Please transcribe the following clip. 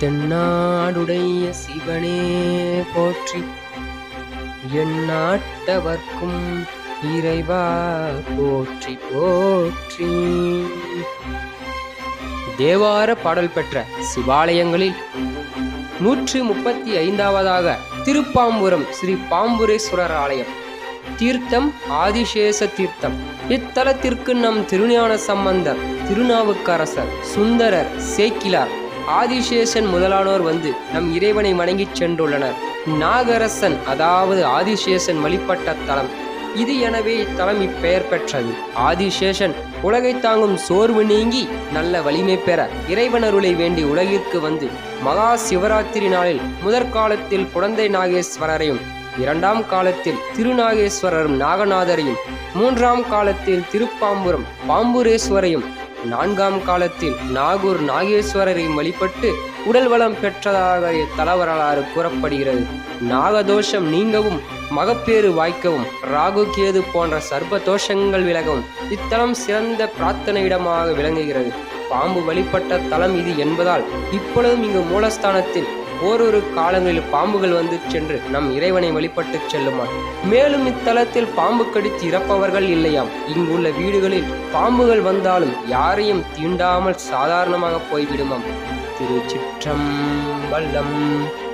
தென்னாடுடைய சிவனே போற்றி. எந்நாட்டவர்க்கும் இறைவா போற்றி போற்றி. தேவார பாடல் பெற்ற சிவாலயங்களில் நூற்று முப்பத்தி ஐந்தாவதாக திருப்பாம்புரம் ஸ்ரீ பாம்புரேஸ்வரர் ஆலயம். தீர்த்தம் ஆதிசேஷ தீர்த்தம். இத்தலத்திற்கு நம் திருஞான சம்பந்தர் திருநாவுக்கரசர் சுந்தரர் சேக்கிலார் ஆதிசேஷன் முதலானோர் வந்து நம் இறைவனை வணங்கிச் சென்றுள்ளனர். நாகரசன் அதாவது ஆதிசேஷன் வழிபட்ட தலம். இது எனவே இத்தலம் இப்பெயர் பெற்றது. ஆதிசேஷன் உலகை தாங்கும் சோர்வு நீங்கி நல்ல வலிமை பெற இறைவனருளை வேண்டி உலகிற்கு வந்து மகா சிவராத்திரி நாளில் முதற்காலத்தில் குழந்தை நாகேஸ்வரரையும் இரண்டாம் காலத்தில் திருநாகேஸ்வரரும் நாகநாதரையும் மூன்றாம் காலத்தில் திருப்பாம்புரம் பாம்புரேஸ்வரையும் நான்காம் காலத்தில் நாகூர் நாகேஸ்வரரை வழிபட்டு உடல் வளம் பெற்றதாக இத்தல வரலாறு கூறப்படுகிறது. நாகதோஷம் நீங்கவும் மகப்பேறு வாய்க்கவும் ராகு கேது போன்ற சர்ப தோஷங்கள் விலகவும் இத்தலம் சிறந்த பிரார்த்தனை இடமாக விளங்குகிறது. பாம்பு வழிபட்ட தலம் இது என்பதால் இப்பொழுதும் இங்கு மூலஸ்தானத்தில் ஓரொரு காலங்களில் பாம்புகள் வந்து சென்று நம் இறைவனை வழிபட்டு செல்லுமா மேலும் இத்தலத்தில் பாம்பு கடித்து இறப்பவர்கள் இல்லையாம். இங்குள்ள வீடுகளில் பாம்புகள் வந்தாலும் யாரையும் தீண்டாமல் சாதாரணமாக போய்விடுமாம். திருச்சிற்றம்பலம்.